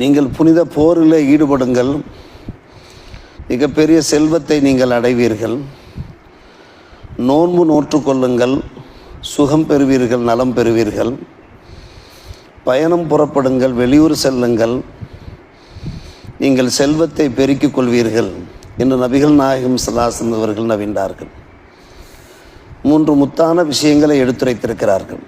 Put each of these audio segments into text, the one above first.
நீங்கள் புனித போரில் ஈடுபடுங்கள். மிகப்பெரிய செல்வத்தை நீங்கள் அடைவீர்கள். நோன்பு நோற்றுக்கொள்ளுங்கள். சுகம் பெறுவீர்கள் நலம் பெறுவீர்கள். பயணம் புறப்படுங்கள் வெளியூர் செல்லுங்கள். நீங்கள் செல்வத்தை பெருக்கிக் கொள்வீர்கள் என்று நபிகள் நாயகம் சலாசன் அவர்கள் நவின்றார்கள். மூன்று முத்தான விஷயங்களை எடுத்துரைத்திருக்கிறார்கள்.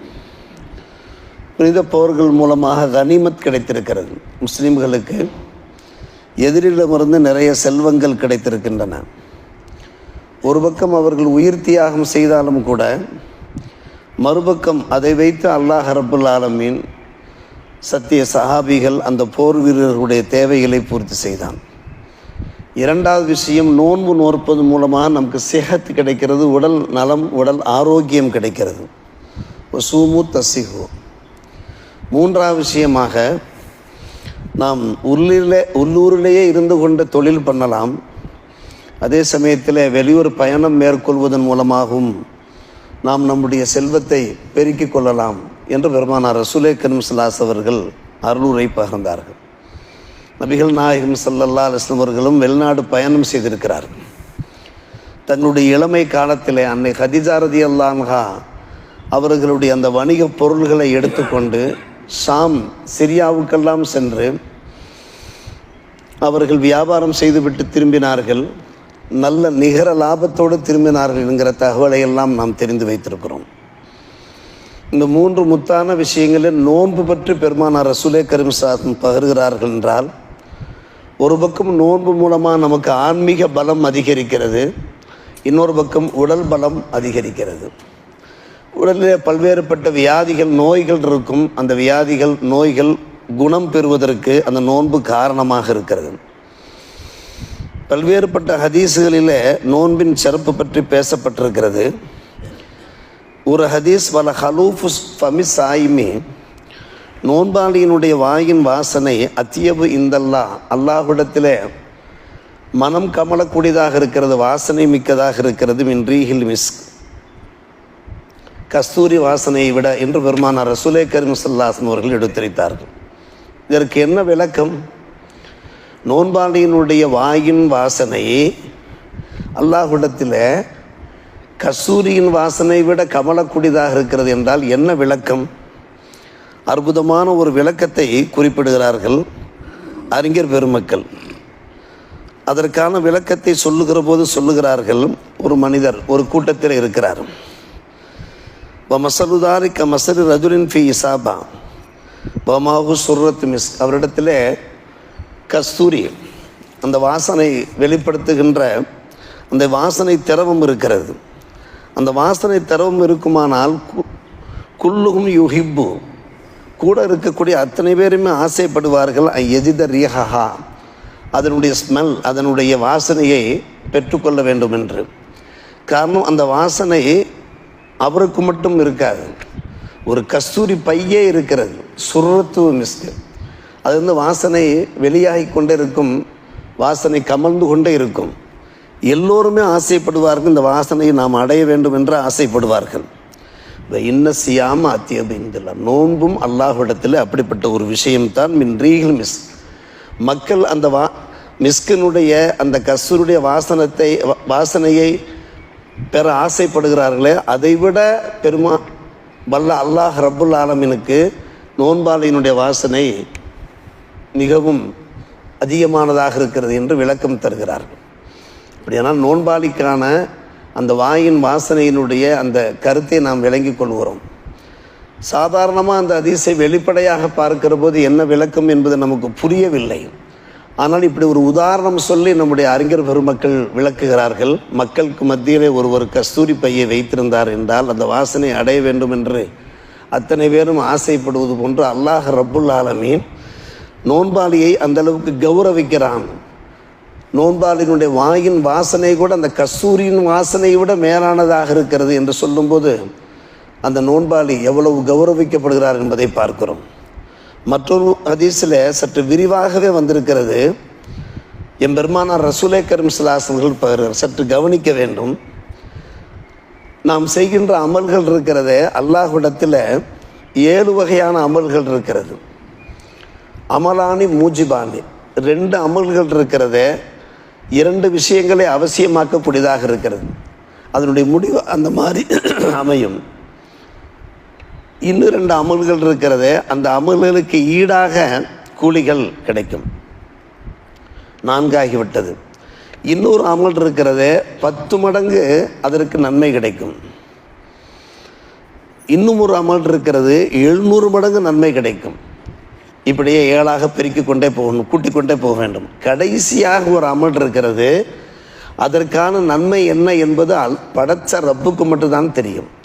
புனித போர்கள் மூலமாக கனிமத் கிடைத்திருக்கிறது. முஸ்லீம்களுக்கு எதிரிடமிருந்து நிறைய செல்வங்கள் கிடைத்திருக்கின்றன. ஒரு பக்கம் அவர்கள் உயிர் தியாகம் செய்தாலும் கூட மறுபக்கம் அதை வைத்து அல்லாஹ் ரபுல் ஆலமீன் சத்திய சஹாபிகள் அந்த போர் வீரர்களுடைய தேவைகளை பூர்த்தி செய்தான். இரண்டாவது விஷயம் நோன்பு நோற்பது மூலமாக நமக்கு சிஹத் கிடைக்கிறது உடல் நலம் உடல் ஆரோக்கியம் கிடைக்கிறது. சூமு தசிகோ மூன்றாவது விஷயமாக நாம் உள்ளூரில் உள்ளூரிலேயே இருந்து கொண்டு தொழில் பண்ணலாம். அதே சமயத்தில் வெளியூர் பயணம் மேற்கொள்வதன் மூலமாகவும் நாம் நம்முடைய செல்வத்தை பெருக்கிக் கொள்ளலாம் என்று பெருமானார் ரசூலே கரும் சலாஸ் அவர்கள் அருளுரை பகிர்ந்தார்கள். நபிகள் நாயகம் சல்லல்லா அலிஸ்லம் அவர்களும் வெளிநாடு பயணம் செய்திருக்கிறார்கள் தங்களுடைய இளமை காலத்திலே அன்னை ஹதிஜாரதி அல்லான்ஹா அவர்களுடைய அந்த வணிக பொருள்களை எடுத்துக்கொண்டு ஷாம் சிரியாவுக்கெல்லாம் சென்று அவர்கள் வியாபாரம் செய்துவிட்டு திரும்பினார்கள். நல்ல நிகர லாபத்தோடு திரும்பினார்கள் என்கிற தகவலை எல்லாம் நாம் தெரிந்து வைத்திருக்கிறோம். இந்த மூன்று முத்தான விஷயங்களில் நோன்பு பற்றி பெருமானார் ரசூலே கரீம் சாதம் பகிர்கிறார்கள் என்றால் ஒரு பக்கம் நோன்பு மூலமாக நமக்கு ஆன்மீக பலம் அதிகரிக்கிறது இன்னொரு பக்கம் உடல் பலம் அதிகரிக்கிறது. உடலில் பல்வேறுபட்ட வியாதிகள் நோய்கள் இருக்கும். அந்த வியாதிகள் நோய்கள் குணம் பெறுவதற்கு அந்த நோன்பு காரணமாக இருக்கிறது. பல்வேறுபட்ட ஹதீஸுகளில் நோன்பின் சிறப்பு பற்றி பேசப்பட்டிருக்கிறது. ஒரு ஹதீஸ் வல ஹலூஃபு ஃபமி சாயிமி நோன்பாளியினுடைய வாயின் வாசனை அத்தியவு இந்தல்லா அல்லாஹுடத்தில் மனம் கமலக்கூடியதாக இருக்கிறது வாசனை மிக்கதாக இருக்கிறது மின் ரீஹில் மிஸ் கஸ்தூரி வாசனையை விட என்று பெருமானார் ரசூலே கரீம் சல்லாசன் அவர்கள் எடுத்துரைத்தார்கள். இதற்கு என்ன விளக்கம்? நோன்பாளியினுடைய வாயின் வாசனை அல்லாஹுடத்தில் கஸ்தூரியின் வாசனை விட கமலக்கூடியதாக இருக்கிறது என்றால் என்ன விளக்கம்? அற்புதமான ஒரு விளக்கத்தை குறிப்பிடுகிறார்கள் அறிஞர் பெருமக்கள். அதற்கான விளக்கத்தை சொல்லுகிற போது சொல்லுகிறார்கள் ஒரு மனிதர் ஒரு கூட்டத்தில் இருக்கிறார். மசலுதாரி க மசரு ரஜுலின் ஃபி இசாபா பமாஹு சுர்ரத் மிஸ் அவரிடத்தில் கஸ்தூரி அந்த வாசனை வெளிப்படுத்துகின்ற அந்த வாசனை திரவம் இருக்கிறது அந்த வாசனை திரவம் இருக்குமானால் கு- குல்லுகும் யுஹிப்பு கூட இருக்கக்கூடிய அத்தனை பேருமே ஆசைப்படுவார்கள் எஜித ரியஹா அதனுடைய ஸ்மெல் அதனுடைய வாசனையை பெற்றுக்கொள்ள வேண்டும் என்று காரணம் அந்த வாசனை அவருக்கு மட்டும் இருக்காது. ஒரு கஸ்தூரி பையே இருக்கிறது. சுரத்துவ மிஸ்கு. அது வந்து வாசனை வெளியாகி கொண்டே இருக்கும் வாசனை கமழ்ந்து கொண்டே இருக்கும். எல்லோருமே ஆசைப்படுவார்கள் இந்த வாசனையை நாம் அடைய வேண்டும் என்று ஆசைப்படுவார்கள். இந்த இன்ன சியாம அத்தியபிந்தில்ல நோன்பும் அல்லாஹிடத்தில் அப்படிப்பட்ட ஒரு விஷயம்தான் மின்றீகள் மிஸ் மக்கள் அந்த வா மிஸ்கினுடைய அந்த கஸ்தூருடைய வாசனத்தை வாசனையை பெற ஆசைப்படுகிறார்களே அதைவிட பெருமா வல்ல அல்லாஹ் ரப்புல் ஆலமினுக்கு நோன்பாளியினுடைய வாசனை மிகவும் அதிகமானதாக இருக்கிறது என்று விளக்கம் தருகிறார்கள் அப்படியானால் நோன்பாளிக்கான அந்த வாயின் வாசனையினுடைய அந்த கருத்தை நாம் விளங்கிக் கொள்கிறோம். சாதாரணமாக அந்த அதிசை வெளிப்படையாக பார்க்கிற போது என்ன விளக்கம் என்பது நமக்கு புரியவில்லை. ஆனால் இப்படி ஒரு உதாரணம் சொல்லி நம்முடைய அறிஞர் பெருமக்கள் விளக்குகிறார்கள். மக்களுக்கு மத்தியிலே ஒருவர் கஸ்தூரி பையை வைத்திருந்தார் என்றால் அந்த வாசனை அடைய வேண்டும் என்று அத்தனை பேரும் ஆசைப்படுவது போன்று அல்லாஹ் ரப்புல் ஆலமீன் நோன்பாளியை அந்த அளவுக்கு கௌரவிக்கிறான். நோன்பாளினுடைய வாயின் வாசனை கூட அந்த கஸ்தூரியின் வாசனையை விட மேலானதாக இருக்கிறது என்று சொல்லும்போது அந்த நோன்பாளி எவ்வளவு கௌரவிக்கப்படுகிறார் என்பதை பார்க்கிறோம். மற்றொரு ஹதீஸில் சற்று விரிவாகவே வந்திருக்கிறது. என் பெருமானார் ரசூலே கரும் சிலாசன்கள் பகிர்கிறார் சற்று கவனிக்க வேண்டும். நாம் செய்கின்ற அமல்கள் இருக்கிறதே அல்லாஹுடத்தில் ஏழு வகையான அமல்கள் இருக்கிறது. அமலானி மூஜிபானி. ரெண்டு அமல்கள் இருக்கிறதே இரண்டு விஷயங்களை அவசியமாக்கக்கூடியதாக இருக்கிறது. அதனுடைய முடிவு அந்த மாதிரி அமையும். இன்னும் ரெண்டு அமல்கள் இருக்கிறது. அந்த அமல்களுக்கு ஈடாக கூலிகள் கிடைக்கும். நான்காகிவிட்டது. இன்னொரு அமல் இருக்கிறது. பத்து மடங்கு அதற்கு நன்மை கிடைக்கும். இன்னும் ஒரு அமல் இருக்கிறது. எழுநூறு மடங்கு நன்மை கிடைக்கும். இப்படியே ஏழாக பெருக்கிக் கொண்டே போகணும் கூட்டிக் கொண்டே போக வேண்டும். கடைசியாக ஒரு அமல் இருக்கிறது. அதற்கான நன்மை என்ன என்பது படைச்ச ரப்புக்கு மட்டும்தான் தெரியும்.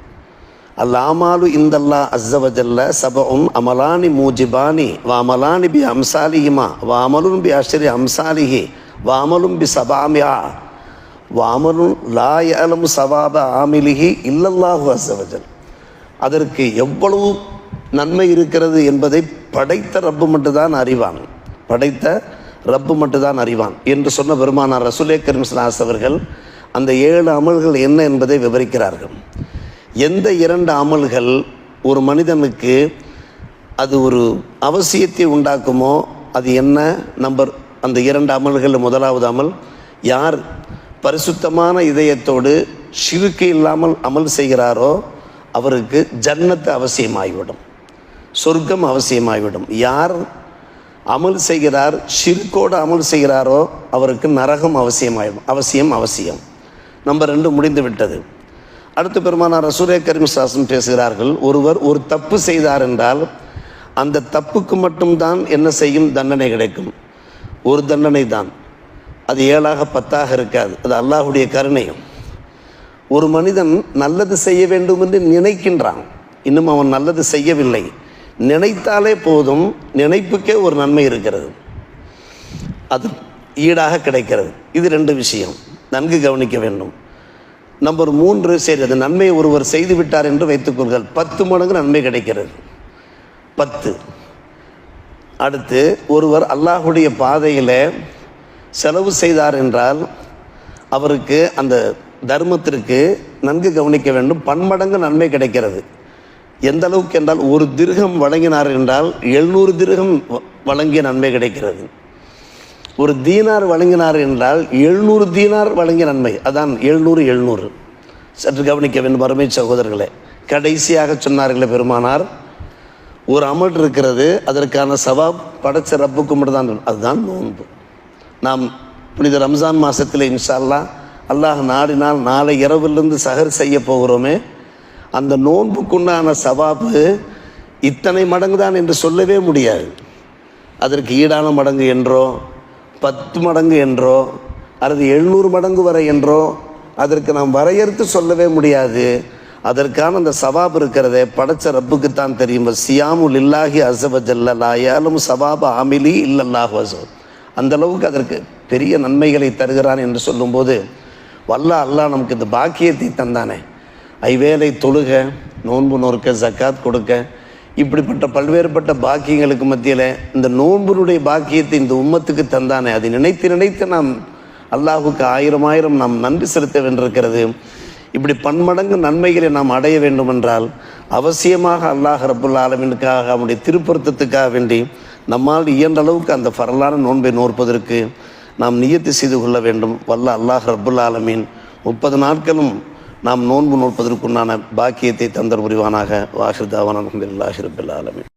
அல்லாமாலு இந்தல்லா அஸ்ஸவஜல்ல சபஉம் அமலானி மூஜிபானி வாமலானி பி அம்சாலிஹிமா வாமலும் பி அஷ்ரி அம்சாலிஹி வாமலும் பி சபாமியா. வாமலும் அமலுன் லா சவாப ஆமிலிஹி இல்லல்லாஹு அஸ்ஸவஜல். அதற்கு எவ்வளவு நன்மை இருக்கிறது என்பதை படைத்த ரப்பு மட்டும்தான் அறிவான். படைத்த ரப்பு மட்டும்தான் அறிவான் என்று சொன்ன பெருமானார் ரசுலே கரிம்ஸ்லாஸ் அவர்கள் அந்த ஏழு அமல்கள் என்ன என்பதை விவரிக்கிறார்கள். எந்த இரண்டு அமல்கள் ஒரு மனிதனுக்கு அது ஒரு அவசியத்தை உண்டாக்குமோ அது என்ன நம்பர்? அந்த இரண்டு அமல்கள் முதலாவது அமல். யார் பரிசுத்தமான இதயத்தோடு சிறுக்கு இல்லாமல் அமல் செய்கிறாரோ அவருக்கு ஜன்னத்து அவசியமாகிவிடும் சொர்க்கம் அவசியமாகிவிடும் யார் அமல் செய்கிறார் சிறுக்கோடு அமல் செய்கிறாரோ அவருக்கு நரகம் அவசியமாயிடும் அவசியம் அவசியம். நம்பர் ரெண்டு முடிந்து விட்டது அடுத்து பெருமானார் ரசூரே கரீம் சாசன் பேசுகிறார்கள் ஒருவர் ஒரு தப்பு செய்தார் என்றால் அந்த தப்புக்கு மட்டும்தான் என்ன செய்யும்? தண்டனை கிடைக்கும். ஒரு தண்டனை தான். அது ஏழாக பத்தாக இருக்காது. அது அல்லாஹுடைய கருணையும். ஒரு மனிதன் நல்லது செய்ய வேண்டும் என்று நினைக்கின்றான். இன்னும் அவன் நல்லது செய்யவில்லை. நினைத்தாலே போதும். நினைப்புக்கே ஒரு நன்மை இருக்கிறது. அது ஈடாக கிடைக்கிறது. இது ரெண்டு விஷயம். நன்கு கவனிக்க வேண்டும். நம்பர் மூன்று சரி அது நன்மையை ஒருவர் செய்து விட்டார் என்று வைத்துக்கொள்கள் பத்து மடங்கு நன்மை கிடைக்கிறது. பத்து. அடுத்து ஒருவர் அல்லாஹுடைய பாதையில் செலவு செய்தார் என்றால் அவருக்கு அந்த தர்மத்திற்கு நன்கு கவனிக்க வேண்டும். பன்மடங்கு நன்மை கிடைக்கிறது. எந்த அளவுக்கு என்றால் ஒரு திருகம் வழங்கினார் என்றால் எழுநூறு திருகம் வ- வழங்கிய நன்மை கிடைக்கிறது. ஒரு தீனார் வழங்கினார் என்றால் எழுநூறு தீனார் வழங்கிய நன்மை. அதான் எழுநூறு எழுநூறு. சற்று கவனிக்க வேண்டும் அருமை சகோதரர்களே. கடைசியாக சொன்னார்களே பெருமானார் ஒரு அமல் இருக்கிறது அதற்கான சவாப் படைச்ச ரப்புக்கு மட்டும்தான் அதுதான் நோன்பு. நாம் புனித ரம்ஜான் மாதத்தில் இன்ஷால்லா அல்லாஹ் நாடினால் நாளை இரவிலிருந்து சகர் செய்ய போகிறோமே. அந்த நோன்புக்குண்டான சவாபு இத்தனை மடங்கு தான் என்று சொல்லவே முடியாது. அதற்கு ஈடான மடங்கு என்றோ பத்து மடங்கு என்றோ அல்லது எழுநூறு மடங்கு வரை என்றோ அதற்கு நாம் வரையறுத்து சொல்லவே முடியாது. அதற்கான அந்த சவாப் இருக்கிறதே படைச்ச ரப்புக்குத்தான் தெரியும். சியாமுல் இல்லாஹி அசவஜல்ல லாயாலும் சவாப ஆமிலி இல்லல்லாஹு அசவ் அந்த அளவுக்கு அதற்கு பெரிய நன்மைகளை தருகிறான் என்று சொல்லும்போது வல்ல அல்லாஹ் நமக்கு இந்த பாக்கியத்தை தந்தானே. ஐவேளை தொழுக நோன்பு நோற்க ஜக்காத் கொடுக்க இப்படிப்பட்ட பல்வேறுபட்ட பாக்கியங்களுக்கு மத்தியில் இந்த நோன்புனுடைய பாக்கியத்தை இந்த உம்மத்துக்கு தந்தானே. அதை நினைத்து நினைத்து நாம் அல்லாஹுக்கு ஆயிரம் ஆயிரம் நாம் நன்றி செலுத்த வேண்டியிருக்கிறது. இப்படி பன்மடங்கு நன்மைகளை நாம் அடைய வேண்டுமென்றால் அவசியமாக அல்லாஹ் ரப்புல் ஆலமினுக்காக அவனுடைய திருப்பொருத்தத்துக்காக வேண்டி நம்மால் இயன்ற அளவுக்கு அந்த பரலான நோன்பை நோற்பதற்கு நாம் நியத்து செய்து கொள்ள வேண்டும். வல்ல அல்லாஹ் ரப்புல் ஆலமீன் முப்பது நாட்களும் நாம் நோன்பு நோற்பதற்குண்டான பாக்கியத்தை தந்தர் புரிவானாக வாஹிர் தாவான அலமதுல்லாஹி ரப்புல்